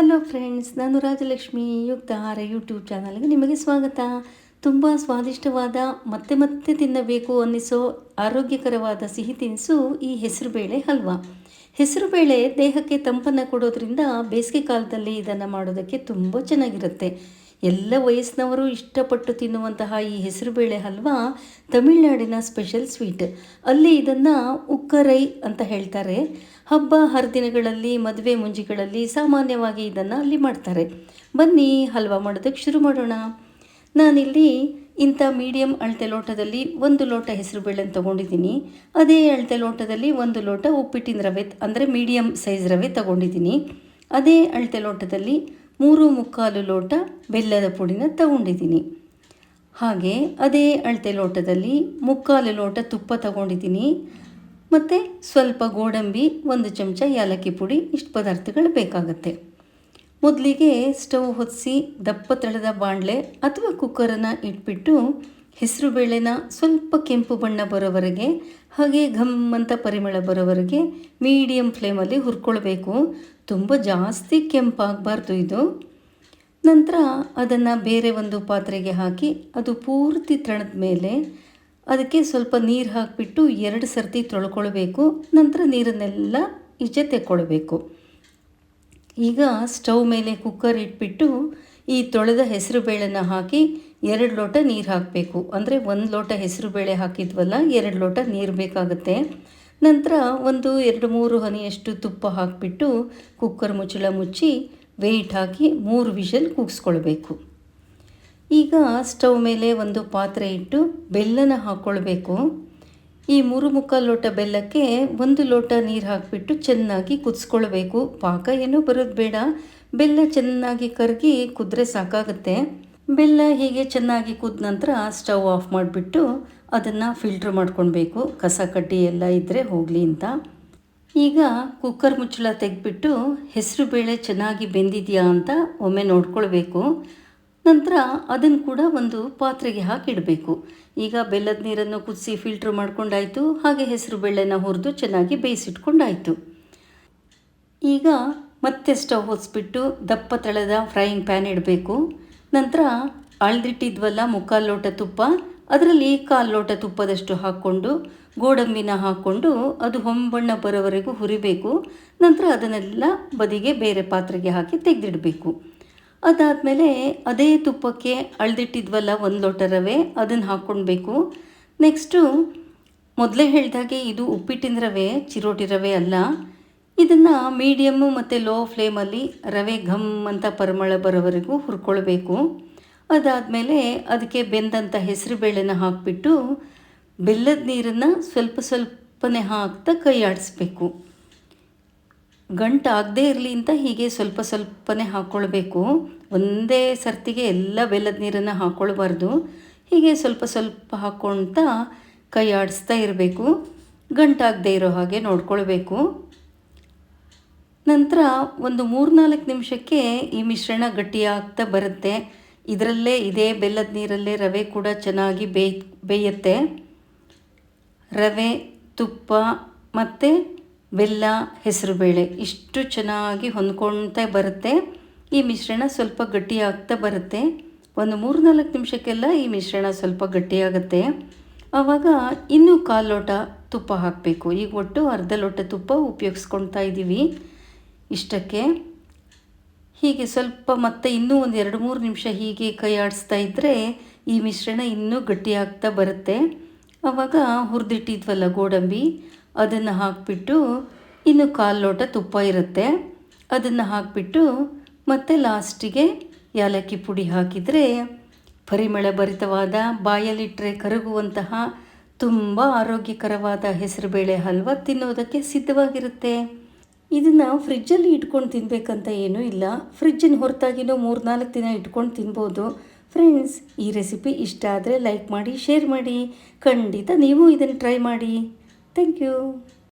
Hello friends ನಾನು Rajalakshmi ಯುಕ್ತಾಹಾರ YouTube ಚಾನಲ್ಗೆ ನಿಮಗೆ ಸ್ವಾಗತ. ತುಂಬ ಸ್ವಾದಿಷ್ಟವಾದ, ಮತ್ತೆ ಮತ್ತೆ ತಿನ್ನಬೇಕು ಅನ್ನಿಸೋ ಆರೋಗ್ಯಕರವಾದ ಸಿಹಿ ತಿನಿಸು ಈ ಹೆಸರುಬೇಳೆ ಹಲ್ವಾ. ಹೆಸರುಬೇಳೆ ದೇಹಕ್ಕೆ ತಂಪನ್ನು ಕೊಡೋದ್ರಿಂದ ಬೇಸಿಗೆ ಕಾಲದಲ್ಲಿ ಇದನ್ನು ಮಾಡೋದಕ್ಕೆ ತುಂಬ ಚೆನ್ನಾಗಿರುತ್ತೆ. ಎಲ್ಲ ವಯಸ್ಸಿನವರು ಇಷ್ಟಪಟ್ಟು ತಿನ್ನುವಂತಹ ಈ ಹೆಸರುಬೇಳೆ ಹಲ್ವಾ ತಮಿಳುನಾಡಿನ ಸ್ಪೆಷಲ್ ಸ್ವೀಟ್. ಅಲ್ಲಿ ಇದನ್ನು ಉಕ್ಕರೈ ಅಂತ ಹೇಳ್ತಾರೆ. ಹಬ್ಬ ಹರಿದಿನಗಳಲ್ಲಿ, ಮದುವೆ ಮುಂಜಿಗಳಲ್ಲಿ ಸಾಮಾನ್ಯವಾಗಿ ಇದನ್ನು ಅಲ್ಲಿ ಮಾಡ್ತಾರೆ. ಬನ್ನಿ, ಹಲ್ವಾ ಮಾಡೋದಕ್ಕೆ ಶುರು ಮಾಡೋಣ. ನಾನಿಲ್ಲಿ ಇಂಥ ಮೀಡಿಯಮ್ ಅಳತೆ ಲೋಟದಲ್ಲಿ ಒಂದು ಲೋಟ ಹೆಸರುಬೇಳೆನ ತೊಗೊಂಡಿದ್ದೀನಿ. ಅದೇ ಅಳತೆ ಲೋಟದಲ್ಲಿ ಒಂದು ಲೋಟ ಉಪ್ಪಿಟ್ಟಿನ ರವೆ, ಅಂದರೆ ಮೀಡಿಯಮ್ ಸೈಜ್ ರವೆ ತೊಗೊಂಡಿದ್ದೀನಿ. ಅದೇ ಅಳತೆ ಲೋಟದಲ್ಲಿ ಮೂರು ಮುಕ್ಕಾಲು ಲೋಟ ಬೆಲ್ಲದ ಪುಡಿನ ತಗೊಂಡಿದ್ದೀನಿ. ಹಾಗೆ ಅದೇ ಅಳತೆ ಲೋಟದಲ್ಲಿ ಮುಕ್ಕಾಲು ಲೋಟ ತುಪ್ಪ ತಗೊಂಡಿದ್ದೀನಿ. ಮತ್ತು ಸ್ವಲ್ಪ ಗೋಡಂಬಿ, ಒಂದು ಚಮಚ ಏಲಕ್ಕಿ ಪುಡಿ, ಇಷ್ಟು ಪದಾರ್ಥಗಳು ಬೇಕಾಗುತ್ತೆ. ಮೊದಲಿಗೆ ಸ್ಟವ್ ಹೊತ್ತಿಸಿ ದಪ್ಪ ತಳದ ಬಾಣಲೆ ಅಥವಾ ಕುಕ್ಕರನ್ನು ಇಟ್ಬಿಟ್ಟು ಹೆಸರುಬೇಳೆನ ಸ್ವಲ್ಪ ಕೆಂಪು ಬಣ್ಣ ಬರೋವರೆಗೆ, ಹಾಗೆ ಘಮ್ ಅಂತ ಪರಿಮಳ ಬರೋವರೆಗೆ ಮೀಡಿಯಂ ಫ್ಲೇಮಲ್ಲಿ ಹುರ್ಕೊಳ್ಬೇಕು. ತುಂಬ ಜಾಸ್ತಿ ಕೆಂಪಾಗಬಾರ್ದು ಇದು. ನಂತರ ಅದನ್ನು ಬೇರೆ ಒಂದು ಪಾತ್ರೆಗೆ ಹಾಕಿ ಅದು ಪೂರ್ತಿ ತಣದ ಮೇಲೆ ಅದಕ್ಕೆ ಸ್ವಲ್ಪ ನೀರು ಹಾಕಿಬಿಟ್ಟು ಎರಡು ಸರ್ತಿ ತೊಳ್ಕೊಳ್ಬೇಕು. ನಂತರ ನೀರನ್ನೆಲ್ಲ ಈಚೆ ತೆಕ್ಕೊಳ್ಬೇಕು. ಈಗ ಸ್ಟವ್ ಮೇಲೆ ಕುಕ್ಕರ್ ಇಟ್ಬಿಟ್ಟು ಈ ತೊಳೆದ ಹೆಸರು ಬೇಳೆನ ಹಾಕಿ ಎರಡು ಲೋಟ ನೀರು ಹಾಕಬೇಕು. ಅಂದರೆ ಒಂದು ಲೋಟ ಹೆಸರು ಬೇಳೆ ಹಾಕಿದ್ವಲ್ಲ, ಎರಡು ಲೋಟ ನೀರು ಬೇಕಾಗುತ್ತೆ. ನಂತರ ಒಂದು ಎರಡು ಮೂರು ಹನಿಯಷ್ಟು ತುಪ್ಪ ಹಾಕಿಬಿಟ್ಟು ಕುಕ್ಕರ್ ಮುಚ್ಚಳ ಮುಚ್ಚಿ ವೆಯ್ಟ್ ಹಾಕಿ ಮೂರು ವಿಷಲ್ ಕೂಗಿಸ್ಕೊಳ್ಬೇಕು. ಈಗ ಸ್ಟವ್ ಮೇಲೆ ಒಂದು ಪಾತ್ರೆ ಇಟ್ಟು ಬೆಲ್ಲನ ಹಾಕ್ಕೊಳ್ಬೇಕು ಈ ಮೂರು ಮುಕ್ಕಾಲು ಲೋಟ ಬೆಲ್ಲಕ್ಕೆ ಒಂದು ಲೋಟ ನೀರು ಹಾಕಿಬಿಟ್ಟು ಚೆನ್ನಾಗಿ ಕುದಿಸ್ಕೊಳ್ಬೇಕು. ಪಾಕ ಏನೂ ಬರೋದು ಬೇಡ. ಬೆಲ್ಲ ಚೆನ್ನಾಗಿ ಕರಗಿ ಕುದ್ರೆ ಸಾಕಾಗುತ್ತೆ. ಬೆಲ್ಲ ಹೀಗೆ ಚೆನ್ನಾಗಿ ಕುದ ನಂತರ ಸ್ಟವ್ ಆಫ್ ಮಾಡಿಬಿಟ್ಟು ಅದನ್ನು ಫಿಲ್ಟ್ರ್ ಮಾಡ್ಕೊಳ್ಬೇಕು. ಕಸ ಕಡ್ಡಿ ಎಲ್ಲ ಇದ್ದರೆ ಹೋಗಲಿ ಅಂತ. ಈಗ ಕುಕ್ಕರ್ ಮುಚ್ಚಳ ತೆಗೆದ್ಬಿಟ್ಟು ಹೆಸರು ಬೇಳೆ ಚೆನ್ನಾಗಿ ಬೆಂದಿದೆಯಾ ಅಂತ ಒಮ್ಮೆ ನೋಡ್ಕೊಳ್ಬೇಕು. ನಂತರ ಅದನ್ನು ಕೂಡ ಒಂದು ಪಾತ್ರೆಗೆ ಹಾಕಿಡಬೇಕು. ಈಗ ಬೆಲ್ಲದ ನೀರನ್ನು ಕುದಿಸಿ ಫಿಲ್ಟ್ರ್ ಮಾಡ್ಕೊಂಡಾಯಿತು. ಹಾಗೆ ಹೆಸರು ಬೇಳೆನ ಹುರಿದು ಚೆನ್ನಾಗಿ ಬೇಯಿಸಿಟ್ಕೊಂಡಾಯಿತು. ಈಗ ಮತ್ತೆ ಸ್ಟವ್ ಹೊಸ್ಬಿಟ್ಟು ದಪ್ಪ ತಳದ ಫ್ರೈಯಿಂಗ್ ಪ್ಯಾನ್ ಇಡಬೇಕು. ನಂತರ ಅಳ್ದಿಟ್ಟಿದ್ವಲ್ಲ ಮುಕ್ಕಾಲು ಲೋಟ ತುಪ್ಪ, ಅದರಲ್ಲಿ ಕಾಲು ಲೋಟ ತುಪ್ಪದಷ್ಟು ಹಾಕ್ಕೊಂಡು, ಗೋಡಂಬಿನ ಹಾಕ್ಕೊಂಡು ಅದು ಹೊಂಬಣ್ಣ ಬರೋವರೆಗೂ ಹುರಿಬೇಕು. ನಂತರ ಅದನ್ನೆಲ್ಲ ಬದಿಗೆ ಬೇರೆ ಪಾತ್ರೆಗೆ ಹಾಕಿ ತೆಗೆದಿಡಬೇಕು. ಅದಾದಮೇಲೆ ಅದೇ ತುಪ್ಪಕ್ಕೆ ಅಳ್ದಿಟ್ಟಿದ್ವಲ್ಲ ಒಂದು ಲೋಟ ರವೆ ಅದನ್ನು ಹಾಕ್ಕೊಳ್ಬೇಕು ನೆಕ್ಸ್ಟು ಮೊದಲೇ ಹೇಳಿದಾಗೆ ಇದು ಉಪ್ಪಿಟ್ಟಿನ ರವೆ, ಚಿರೋಟಿ ರವೆ ಅಲ್ಲ. ಇದನ್ನು ಮೀಡಿಯಮ್ಮು ಮತ್ತು ಲೋ ಫ್ಲೇಮಲ್ಲಿ ರವೆ ಘಮ್ ಅಂತ ಪರಿಮಳ ಬರೋವರೆಗೂ ಹುರ್ಕೊಳ್ಬೇಕು. ಅದಾದಮೇಲೆ ಅದಕ್ಕೆ ಬೆಂದಂಥ ಹೆಸರು ಬೇಳೆನ ಹಾಕಿಬಿಟ್ಟು ಬೆಲ್ಲದ ನೀರನ್ನು ಸ್ವಲ್ಪ ಸ್ವಲ್ಪನೇ ಹಾಕ್ತಾ ಕೈ ಆಡಿಸ್ಬೇಕು. ಗಂಟು ಆಗದೇ ಇರಲಿ ಅಂತ ಹೀಗೆ ಸ್ವಲ್ಪ ಸ್ವಲ್ಪನೇ ಹಾಕ್ಕೊಳ್ಬೇಕು ಒಂದೇ ಸರ್ತಿಗೆ ಎಲ್ಲ ಬೆಲ್ಲದ ನೀರನ್ನು ಹಾಕ್ಕೊಳ್ಬಾರ್ದು ಹೀಗೆ ಸ್ವಲ್ಪ ಸ್ವಲ್ಪ ಹಾಕ್ಕೊಳ್ತಾ ಕೈ ಆಡಿಸ್ತಾ ಇರಬೇಕು. ಗಂಟಾಗದೇ ಇರೋ ಹಾಗೆ ನೋಡ್ಕೊಳ್ಬೇಕು. ನಂತರ ಒಂದು ಮೂರ್ನಾಲ್ಕು ನಿಮಿಷಕ್ಕೆ ಈ ಮಿಶ್ರಣ ಗಟ್ಟಿಯಾಗ್ತಾ ಬರುತ್ತೆ. ಇದರಲ್ಲೇ ಇದೇ ಬೆಲ್ಲದ ನೀರಲ್ಲೇ ರವೆ ಕೂಡ ಚೆನ್ನಾಗಿ ಬೇಯ್, ಬೇಯುತ್ತೆ. ರವೆ, ತುಪ್ಪ ಮತ್ತು ಬೆಲ್ಲ, ಹೆಸರುಬೇಳೆ ಇಷ್ಟು ಚೆನ್ನಾಗಿ ಹೊಂದ್ಕೊಳ್ತಾ ಬರುತ್ತೆ. ಈ ಮಿಶ್ರಣ ಸ್ವಲ್ಪ ಗಟ್ಟಿಯಾಗ್ತಾ ಬರುತ್ತೆ. ಒಂದು ಮೂರು ನಾಲ್ಕು ನಿಮಿಷಕ್ಕೆಲ್ಲ ಈ ಮಿಶ್ರಣ ಸ್ವಲ್ಪ ಗಟ್ಟಿಯಾಗುತ್ತೆ. ಆವಾಗ ಇನ್ನೂ ಕಾಲು ಲೋಟ ತುಪ್ಪ ಹಾಕಬೇಕು. ಈಗ ಒಟ್ಟು ಅರ್ಧ ಲೋಟ ತುಪ್ಪ ಉಪಯೋಗಿಸ್ಕೊಳ್ತಾ ಇದ್ದೀವಿ. ಇಷ್ಟಕ್ಕೆ? ಹೀಗೆ ಸ್ವಲ್ಪ ಮತ್ತೆ ಇನ್ನೂ ಒಂದು ಎರಡು ಮೂರು ನಿಮಿಷ ಹೀಗೆ ಕೈ ಆಡಿಸ್ತಾ ಇದ್ದರೆ ಈ ಮಿಶ್ರಣ ಇನ್ನೂ ಗಟ್ಟಿಯಾಗ್ತಾ ಬರುತ್ತೆ. ಆವಾಗ ಹುರಿದಿಟ್ಟಿದ್ವಲ್ಲ ಗೋಡಂಬಿ, ಅದನ್ನು ಹಾಕಿಬಿಟ್ಟು ಇನ್ನು ಕಾಲು ಲೋಟ ತುಪ್ಪ ಇರುತ್ತೆ. ಅದನ್ನು ಹಾಕಿಬಿಟ್ಟು ಮತ್ತೆ ಲಾಸ್ಟಿಗೆ ಏಲಕ್ಕಿ ಪುಡಿ ಹಾಕಿದರೆ ಪರಿಮಳ ಭರಿತವಾದ ಬಾಯಲ್ಲಿಟ್ಟರೆ ಕರಗುವಂತಹ, ತುಂಬ ಆರೋಗ್ಯಕರವಾದ ಹೆಸರುಬೇಳೆ ಹಲ್ವ ತಿನ್ನೋದಕ್ಕೆ ಸಿದ್ಧವಾಗಿರುತ್ತೆ. ಇದನ್ನು ಫ್ರಿಜ್ಜಲ್ಲಿ ಇಟ್ಕೊಂಡು ತಿನ್ನಬೇಕಂತ ಏನೂ ಇಲ್ಲ. ಫ್ರಿಜ್ಜಿನ ಹೊರತಾಗಿನೂ ಮೂರು ನಾಲ್ಕು ದಿನ ಇಟ್ಕೊಂಡು ತಿನ್ಬೋದು. ಫ್ರೆಂಡ್ಸ್ ಈ ರೆಸಿಪಿ ಇಷ್ಟ ಆದರೆ ಲೈಕ್ ಮಾಡಿ ಶೇರ್ ಮಾಡಿ. ಖಂಡಿತ ನೀವು ಇದನ್ನು ಟ್ರೈ ಮಾಡಿ. Thank you